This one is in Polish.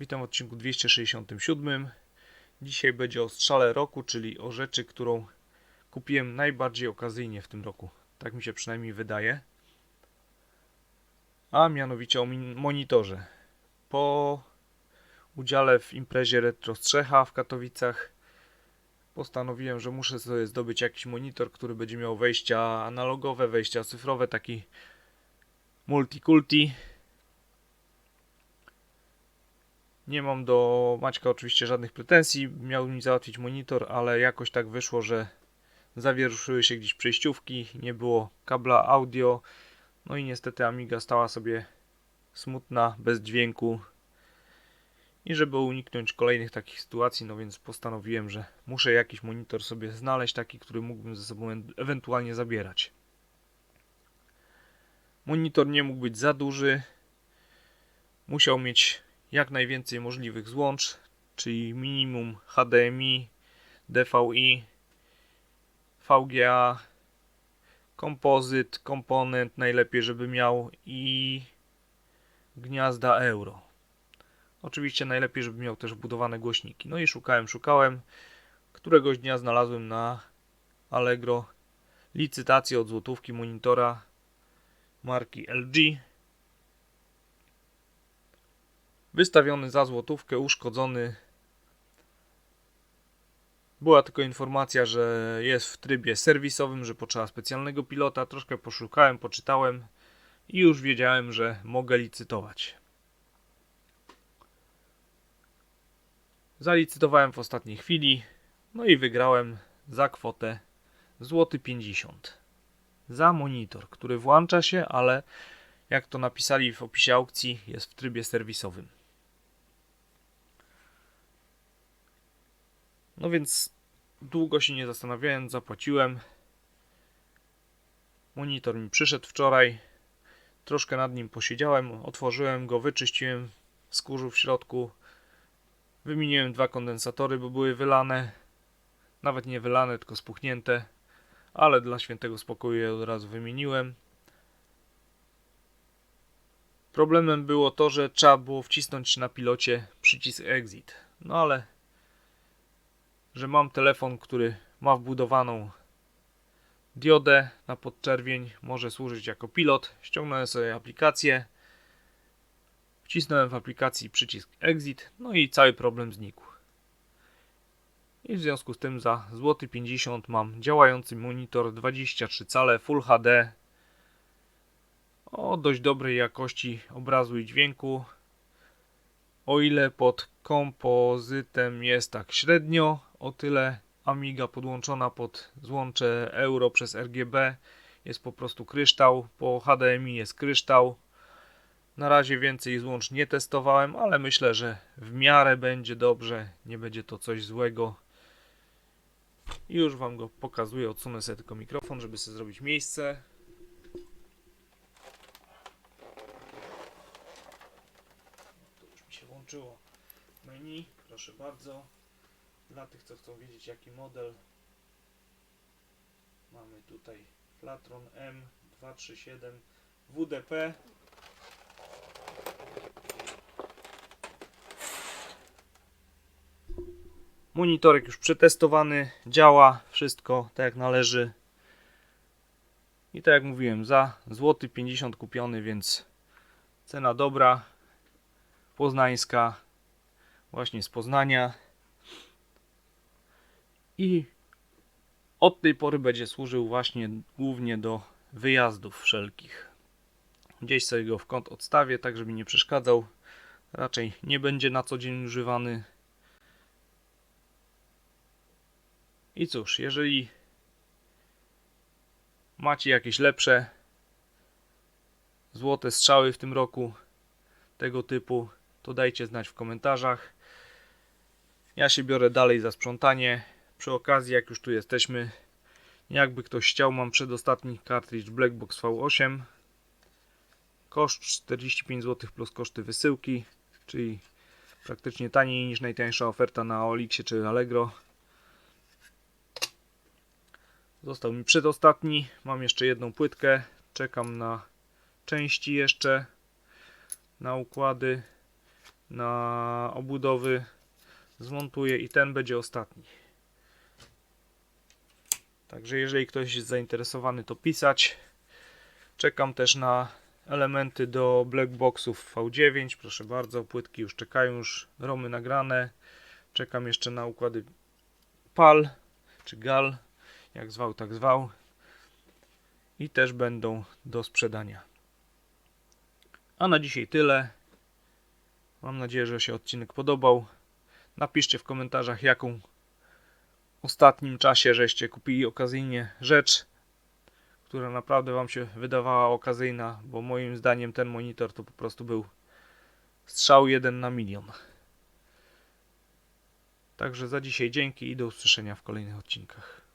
Witam w odcinku 267. Dzisiaj będzie o strzale roku, czyli o rzeczy, którą kupiłem najbardziej okazyjnie w tym roku. Tak mi się przynajmniej wydaje. A mianowicie o monitorze. Po udziale w imprezie Retro Strzecha w Katowicach postanowiłem, że muszę sobie zdobyć jakiś monitor, który będzie miał wejścia analogowe, wejścia cyfrowe, taki multikulti. Nie mam do Maćka oczywiście żadnych pretensji. Miał mi załatwić monitor, ale jakoś tak wyszło, że zawieruszyły się gdzieś przejściówki, nie było kabla audio. No i niestety Amiga stała sobie smutna, bez dźwięku. I żeby uniknąć kolejnych takich sytuacji, no więc postanowiłem, że muszę jakiś monitor sobie znaleźć, taki, który mógłbym ze sobą ewentualnie zabierać. Monitor nie mógł być za duży. Musiał mieć jak najwięcej możliwych złącz, czyli minimum HDMI, DVI, VGA, kompozyt, komponent najlepiej, żeby miał i gniazda euro. Oczywiście najlepiej, żeby miał też wbudowane głośniki. No i szukałem, szukałem. Któregoś dnia znalazłem na Allegro licytację od złotówki monitora marki LG wystawiony za złotówkę, uszkodzony. Była tylko informacja, że jest w trybie serwisowym, że potrzeba specjalnego pilota. Troszkę poszukałem, poczytałem i już wiedziałem, że mogę licytować. Zalicytowałem w ostatniej chwili, no i wygrałem za kwotę złoty 50 za monitor, który włącza się, ale jak to napisali w opisie aukcji, jest w trybie serwisowym. No więc długo się nie zastanawiałem, zapłaciłem. Monitor mi przyszedł wczoraj. Troszkę nad nim posiedziałem, otworzyłem go, wyczyściłem z kurzu w środku. Wymieniłem dwa kondensatory, bo były wylane. Nawet nie wylane, tylko spuchnięte. Ale dla świętego spokoju je od razu wymieniłem. Problemem było to, że trzeba było wcisnąć na pilocie przycisk exit. No ale że mam telefon, który ma wbudowaną diodę na podczerwień, może służyć jako pilot. Ściągnąłem sobie aplikację, wcisnąłem w aplikacji przycisk exit, no i cały problem znikł. I w związku z tym za złoty 50 mam działający monitor 23 cale Full HD o dość dobrej jakości obrazu i dźwięku. O ile pod kompozytem jest tak średnio, o tyle Amiga podłączona pod złącze euro przez RGB jest po prostu kryształ, po HDMI jest kryształ. Na razie więcej złącz nie testowałem, ale myślę, że w miarę będzie dobrze, nie będzie to coś złego. I już Wam go pokazuję, odsunę sobie tylko mikrofon, żeby sobie zrobić miejsce. To już mi się włączyło menu, proszę bardzo. Dla tych, co chcą wiedzieć jaki model, mamy tutaj Flatron M237 WDP. Monitorek już przetestowany, działa wszystko tak jak należy. I tak jak mówiłem, za złoty 50 kupiony, więc cena dobra, poznańska, właśnie z Poznania. I od tej pory będzie służył właśnie głównie do wyjazdów wszelkich. Gdzieś sobie go w kąt odstawię, tak żeby nie przeszkadzał. Raczej nie będzie na co dzień używany. I cóż, jeżeli macie jakieś lepsze złote strzały w tym roku tego typu, to dajcie znać w komentarzach. Ja się biorę dalej za sprzątanie. Przy okazji, jak już tu jesteśmy, jakby ktoś chciał, mam przedostatni kartridż Blackbox V8. Koszt 45 zł plus koszty wysyłki, czyli praktycznie taniej niż najtańsza oferta na Olixie czy Allegro. Został mi przedostatni. Mam jeszcze jedną płytkę. Czekam na części jeszcze, na układy. na obudowy zmontuję i ten będzie ostatni. Także jeżeli ktoś jest zainteresowany, to pisać. Czekam też na elementy do blackboxów V9. Proszę bardzo, płytki już czekają, już romy nagrane. Czekam jeszcze na układy PAL czy GAL, jak zwał, tak zwał. I też będą do sprzedania. A na dzisiaj tyle. Mam nadzieję, że się odcinek podobał. Napiszcie w komentarzach, jaką ostatnim czasie żeście kupili okazyjnie rzecz, która naprawdę Wam się wydawała okazyjna, bo moim zdaniem ten monitor to po prostu był strzał jeden na milion. Także za dzisiaj dzięki i do usłyszenia w kolejnych odcinkach.